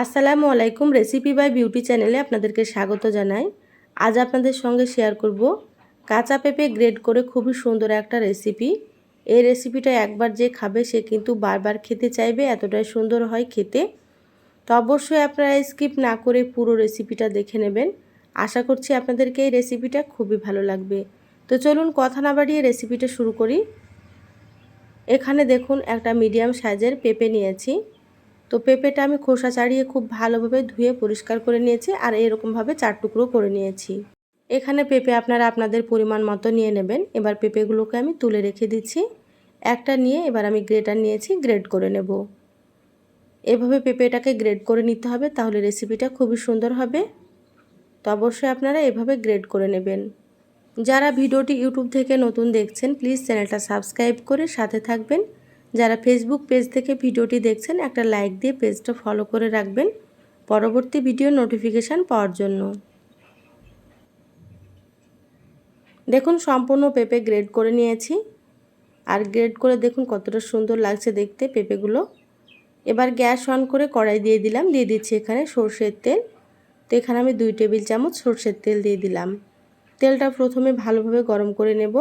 আসসালামু আলাইকুম recipe by beauty চ্যানেলে আপনাদেরকে স্বাগত জানাই। আজ আপনাদের সঙ্গে শেয়ার করব কাঁচা পেঁপে গ্রেড করে খুবই সুন্দর একটা রেসিপি এই রেসিপিটা একবার যে খাবে সে কিন্তু বারবার খেতে চাইবে, এতটাই সুন্দর হয় খেতে। তো অবশ্যই আপনারা স্কিপ না করে পুরো রেসিপিটা দেখে নেবেন। আশা করছি আপনাদেরকে এই রেসিপিটা খুবই ভালো লাগবে। তো চলুন কথা না বাড়িয়ে রেসিপিটা শুরু করি। এখানে দেখুন একটা মিডিয়াম সাইজের পেঁপে নিয়েছি। তো পেঁপেটা আমি খোসা ছাড়িয়ে খুব ভালোভাবে ধুয়ে পরিষ্কার করে নিয়েছি আর এরকমভাবে চার টুকরো করে নিয়েছি। এখানে পেঁপে আপনারা আপনাদের পরিমাণ মতো নিয়ে নেবেন। এবার পেঁপেগুলোকে আমি তুলে রেখে দিচ্ছি। একটা নিয়ে এবার আমি গ্রেটার নিয়েছি গ্রেড করে নেব। এভাবে পেঁপেটাকে গ্রেড করে নিতে হবে, তাহলে রেসিপিটা খুবই সুন্দর হবে। তো অবশ্যই আপনারা এভাবে গ্রেড করে নেবেন। যারা ভিডিওটি ইউটিউব থেকে নতুন দেখছেন, প্লিজ চ্যানেলটা সাবস্ক্রাইব করে সাথে থাকবেন। যারা ফেসবুক পেজ থেকে ভিডিওটি দেখছেন, একটা লাইক দিয়ে পেজটা ফলো করে রাখবেন। পরবর্তী ভিডিও নোটিফিকেশান পাওয়ার জন্য। দেখুন, সম্পূর্ণ পেঁপে গ্রেড করে নিয়েছি। আর গ্রেড করে দেখুন কতটা সুন্দর লাগছে দেখতে পেঁপেগুলো। এবার গ্যাস অন করে কড়াই দিয়ে দিলাম, দিয়ে দিচ্ছি এখানে সর্ষের তেল। তো এখানে আমি দুই টেবিল চামচ সর্ষের তেল দিয়ে দিলাম। তেলটা প্রথমে ভালোভাবে গরম করে নেব।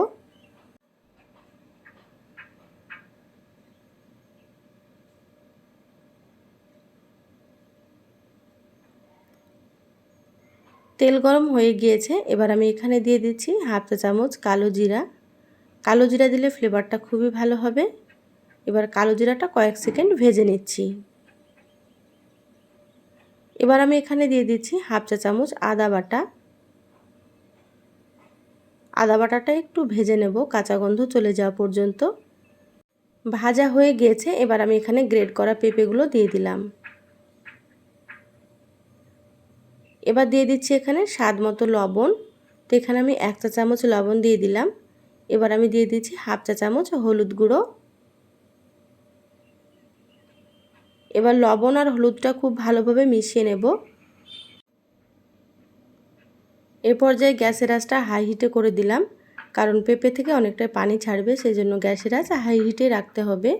তেল গরম হয়ে গিয়েছে। এবার আমি এখানে দিয়ে দিচ্ছি হাফ চামচ কালো জিরা। কালো জিরা দিলে ফ্লেভারটা খুবই ভালো হবে। এবার কালো জিরাটা কয়েক সেকেন্ড ভেজে নিচ্ছি। এবার আমি এখানে দিয়ে দিচ্ছি হাফ চা চামচ আদা বাটা। আদা বাটাটা একটু ভেজে নেব, কাঁচা গন্ধ চলে যাওয়া পর্যন্ত। ভাজা হয়ে গিয়েছে, এবার আমি এখানে গ্রেড করা পেঁপেগুলো দিয়ে দিলাম। এবার দিয়ে দিচ্ছি এখানে স্বাদ মতো লবণ। তো এখানে আমি এক চা চামচ লবণ দিয়ে দিলাম। এবার আমি দিয়ে দিচ্ছি হাফ চা চামচ হলুদ গুঁড়ো। এবার লবণ আর হলুদটা খুব ভালোভাবে মিশিয়ে নেব। এ পর্যায়ে গ্যাসের আঁচটা হাই হিটে করে দিলাম। কারণ পেঁপে থেকে অনেকটাই পানি ছাড়বে সেই জন্য গ্যাসের আঁচ হাই হিটে রাখতে হবে।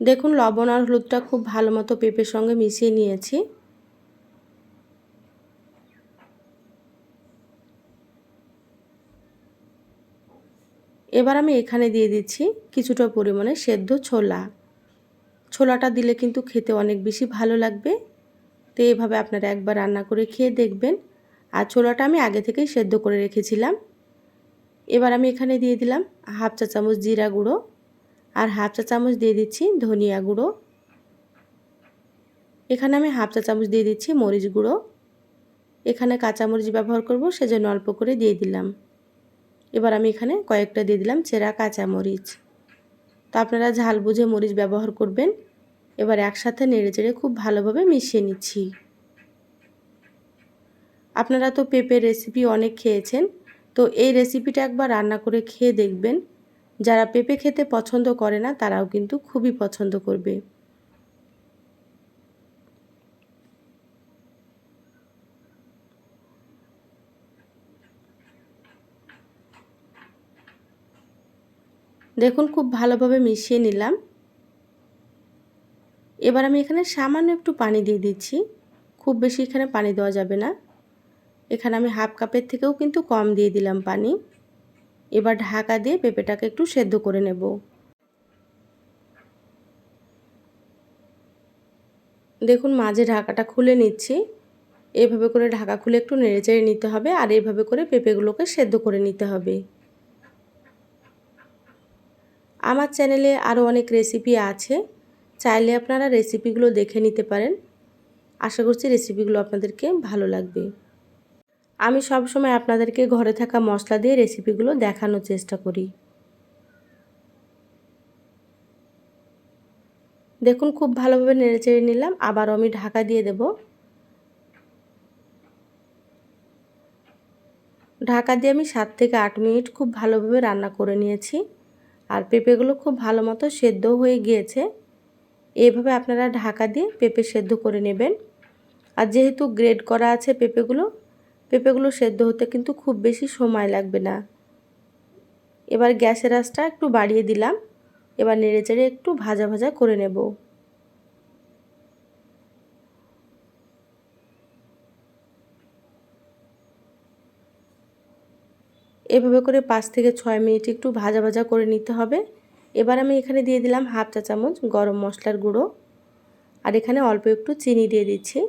দেখুন, লবণ আর হলুদটা খুব ভালো মতো পেঁপের সঙ্গে মিশিয়ে নিয়েছি। এবার আমি এখানে দিয়ে দিচ্ছি কিছুটা পরিমাণে সেদ্ধ ছোলা। ছোলাটা দিলে কিন্তু খেতে অনেক বেশি ভালো লাগবে। তো এভাবে আপনারা একবার রান্না করে খেয়ে দেখবেন। আর ছোলাটা আমি আগে থেকেই সেদ্ধ করে রেখেছিলাম। এবার আমি এখানে দিয়ে দিলাম হাফ চা চামচ জিরা গুঁড়ো। আর হাফ চা চামচ দিয়ে দিচ্ছি ধনিয়া গুঁড়ো। এখানে আমি হাফ চা চামচ দিয়ে দিচ্ছি মরিচ গুঁড়ো। এখানে কাঁচামরিচ ব্যবহার করব, সেজন্য অল্প করে দিয়ে দিলাম। এবার আমি এখানে কয়েকটা দিয়ে দিলাম চেরা কাঁচামরিচ তো আপনারা ঝাল বুঝে মরিচ ব্যবহার করবেন। এবার একসাথে নেড়ে চেড়ে খুব ভালোভাবে মিশিয়ে নিচ্ছি। আপনারা তো পেঁপের রেসিপি অনেক খেয়েছেন, তো এই রেসিপিটা একবার রান্না করে খেয়ে দেখবেন। যারা পেঁপে খেতে পছন্দ করে না, তারাও কিন্তু খুবই পছন্দ করবে। দেখুন, খুব ভালোভাবে মিশিয়ে নিলাম। এবার আমি এখানে সামান্য একটু পানি দিয়ে দিচ্ছি। খুব বেশি এখানে পানি দেওয়া যাবে না। এখানে আমি হাফ কাপের থেকেও কিন্তু কম দিয়ে দিলাম পানি। এবার ঢাকা দিয়ে পেঁপেটাকে একটু সেদ্ধ করে নেব। দেখুন, মাঝে ঢাকাটা খুলে নিচ্ছি। এভাবে করে ঢাকা খুলে একটু নেড়েচেড়ে নিতে হবে আর এইভাবে করে পেঁপেগুলোকে সেদ্ধ করে নিতে হবে। আমার চ্যানেলে আরও অনেক রেসিপি আছে। চাইলে আপনারা রেসিপিগুলো দেখে নিতে পারেন। আশা করছি রেসিপিগুলো আপনাদেরকে ভালো লাগবে। আমি সব সময় আপনাদেরকে ঘরে থাকা মশলা দিয়ে রেসিপিগুলো দেখানোর চেষ্টা করি। দেখুন, খুব ভালোভাবে নেড়ে চেড়ে নিলাম। আবারও আমি ঢাকা দিয়ে দেব। ঢাকা দিয়ে আমি সাত থেকে আট মিনিট খুব ভালোভাবে রান্না করে নিয়েছি। আর পেঁপেগুলো খুব ভালো মতো সেদ্ধ হয়ে গিয়েছে। এইভাবে আপনারা ঢাকা দিয়ে পেঁপে সেদ্ধ করে নেবেন। আর যেহেতু গ্রেড করা আছে পেঁপেগুলো পেঁপেগুলো সেদ্ধ হতে কিন্তু খুব বেশি সময় লাগবে না। এবার গ্যাসের আঁচটা একটু বাড়িয়ে দিলাম। এবার নেড়ে চেড়ে একটু ভাজা ভাজা করে নেব। এভাবে করে পাঁচ থেকে ছয় মিনিট একটু ভাজা ভাজা করে নিতে হবে। এবার আমি এখানে দিয়ে দিলাম হাফ চা চামচ গরম মশলার গুঁড়ো। আর এখানে অল্প একটু চিনি দিয়ে দিচ্ছি।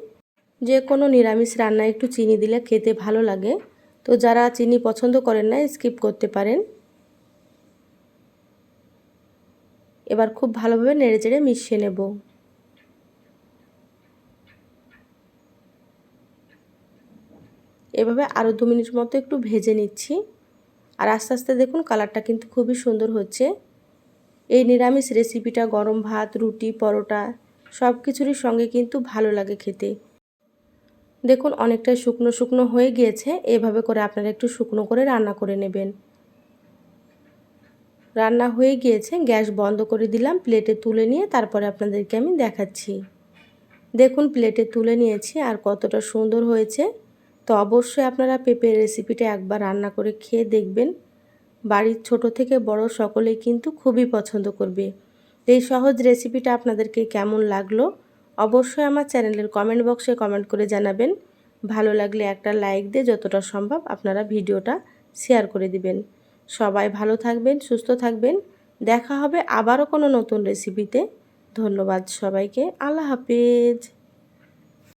যে কোনো নিরামিষ রান্নায় একটু চিনি দিলে খেতে ভালো লাগে। তো যারা চিনি পছন্দ করেন না স্কিপ করতে পারেন। এবার খুব ভালোভাবে নেড়ে চেড়ে মিশিয়ে নেব। এভাবে আরও দু মিনিট মতো একটু ভেজে নিচ্ছি। আর আস্তে আস্তে দেখুন কালারটা কিন্তু খুবই সুন্দর হচ্ছে। এই নিরামিষ রেসিপিটা গরম ভাত, রুটি, পরোটা সব কিছুরই সঙ্গে কিন্তু ভালো লাগে খেতে। দেখুন অনেকটাই শুকনো শুকনো হয়ে গিয়েছে। এভাবে করে আপনারা একটু শুকনো করে রান্না করে নেবেন। রান্না হয়ে গিয়েছে, গ্যাস বন্ধ করে দিলাম, প্লেটে তুলে নিয়ে তারপরে আপনাদেরকে আমি দেখাচ্ছি। দেখুন, প্লেটে তুলে নিয়েছি আর কতটা সুন্দর হয়েছে। তো অবশ্যই আপনারা পেঁপের রেসিপিটা একবার রান্না করে খেয়ে দেখবেন। বাড়ির ছোট থেকে বড় সকলেই কিন্তু খুবই পছন্দ করবে। এই সহজ রেসিপিটা আপনাদেরকে কেমন লাগল অবশ্যই আমার চ্যানেলের কমেন্ট বক্সে কমেন্ট করে জানাবেন। ভালো লাগলে একটা লাইক দিয়ে যতটা সম্ভব আপনারা ভিডিওটা শেয়ার করে দিবেন। সবাই ভালো থাকবেন, সুস্থ থাকবেন। দেখা হবে আবারও কোনো নতুন রেসিপিতে ধন্যবাদ সবাইকে। আল্লাহ হাফিজ।